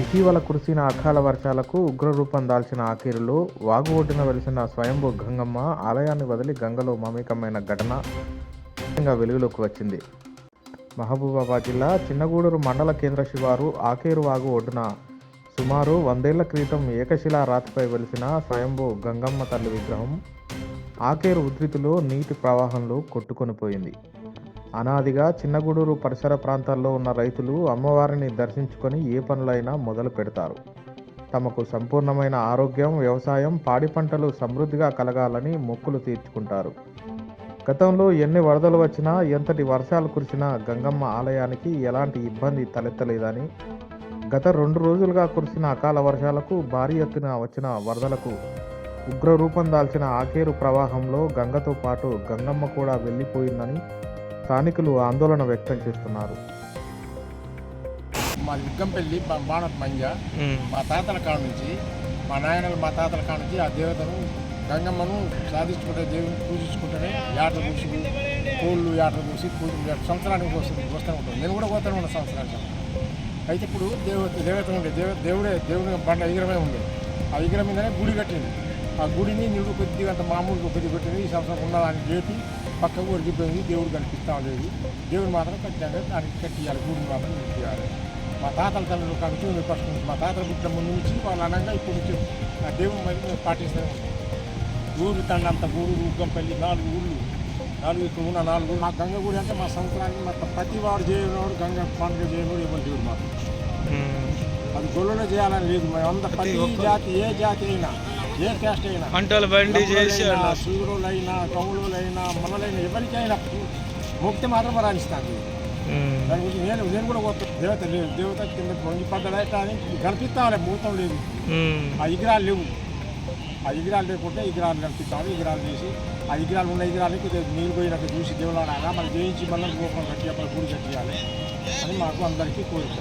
ఇటీవల కురిసిన అకాల వర్షాలకు ఉగ్రరూపం దాల్చిన ఆఖీరులో వాగు ఒడ్డున వెలిసిన స్వయంభూ గంగమ్మ ఆలయాన్ని వదిలి గంగలో మమేకమైన ఘటన వెలుగులోకి వచ్చింది. మహబూబాబాద్ జిల్లా చిన్నగూడూరు మండల కేంద్ర శివారు ఆకేరు వాగు ఒడ్డున సుమారు వందేళ్ళ క్రితం ఏకశిలా రాతిపై వెలిసిన స్వయంభూ గంగమ్మ తల్లి విగ్రహం ఆకేరు ఉధృతిలో నీటి ప్రవాహంలో కొట్టుకొనిపోయింది అనాదిగా చిన్నగూడూరు పరిసర ప్రాంతాల్లో ఉన్న రైతులు అమ్మవారిని దర్శించుకొని ఏ పనులైనా మొదలు పెడతారు. తమకు సంపూర్ణమైన ఆరోగ్యం వ్యవసాయం పాడి పంటలు సమృద్ధిగా కలగాలని మొక్కులు తీర్చుకుంటారు. గతంలో ఎన్ని వరదలు వచ్చినా ఎంతటి వర్షాలు కురిసినా గంగమ్మ ఆలయానికి ఎలాంటి ఇబ్బంది తలెత్తలేదని గత రెండు రోజులుగా కురిసిన అకాల వర్షాలకు భారీ ఎత్తున వచ్చిన వరదలకు ఉగ్ర రూపం దాల్చిన ఆకేరు ప్రవాహంలో గంగతో పాటు గంగమ్మ కూడా వెళ్ళిపోయిందని స్థానికులు ఆందోళన వ్యక్తం చేస్తున్నారు. మా లిగ్గంపల్లి బాణత్ మంజ మా తాతల కాడ నుంచి మా నాయనలు మా తాతల కాడ నుంచి ఆ దేవతను గంగమ్మను సాధించుకుంటే దేవుని పూజించుకుంటేనే యాటలు పూసి కోళ్ళు యాటలు పూసి పూజ సంవత్సరానికి వస్తుంది వస్తూనే ఉంటాం నేను కూడా పోతాను ఉన్న సంవత్సరానికి. అయితే ఇప్పుడు దేవత దేవత ఉండే దేవ దేవుడే దేవుని బండ విగ్రహమే ఉంది ఆ విగ్రహం మీదనే గుడి కట్టింది. ఆ గుడిని నీళ్ళు కొద్దిగా అంత మామూలుగా కొద్దిగా పెట్టింది ఈ సంవత్సరం ఉన్నదాన్ని లేపి పక్కకు ఒరిగిపోయింది దేవుడు కనిపిస్తా లేదు. దేవుడు మాత్రం ఖచ్చితంగా దానికి కట్టియాలి గుడిని మాత్రం కట్టియాలి. మా తాతల తల్లి కాబట్టి మేము పట్టుకుంది మా తాతల పుట్టిన ముందు నుంచి వాళ్ళు అనగా ఇప్పుడు నుంచి ఆ దేవుని మరి మేము పాటిస్తూనే ఉంటాం ఊరు తండంత ఊరు ఉగ్గంపల్లి నాలుగు ఊళ్ళు నాలుగు ఇక్కడ ఉన్న నాలుగు. మా గంగ గుడి అంటే మా సంవత్సరానికి మా ప్రతి వాడు చేయనోడు గంగ పండుగ చేయనోడు ఎవరు దేవుడు మాకు అది గొల్లలో చేయాలని లేదు. మేము అంత ప్రతి జాతి ఏ జాతి అయినా ఏ క్యాస్ట్ అయినా? పంటలు బండి చేసి సూర్యులైనా కవులులైనా మనలైనా ఎవరికైనా ముక్తి మాత్రం రాణిస్తాను దాని గురించి నేను నేను కూడా పోతా దేవత లేదు. దేవత కింద వంగి పడ్డదట అని కనిపిస్తామలే భూతం లేదు. ఆ విగ్రహాలు లేవు. ఆ విగ్రహాలు లేకుంటే విగ్రహాలు కనిపిస్తాము విగ్రహాలు చేసి ఆ విగ్రహాలు ఉన్న విగ్రహాలకి నీళ్ళు పోయినట్టు చూసి దేవుడు ఆడాలా మనం జయించి మళ్ళీ గోపం కట్టి అప్పుడు గుడి కట్టియాలి అని మాకు అందరికీ కోరిక.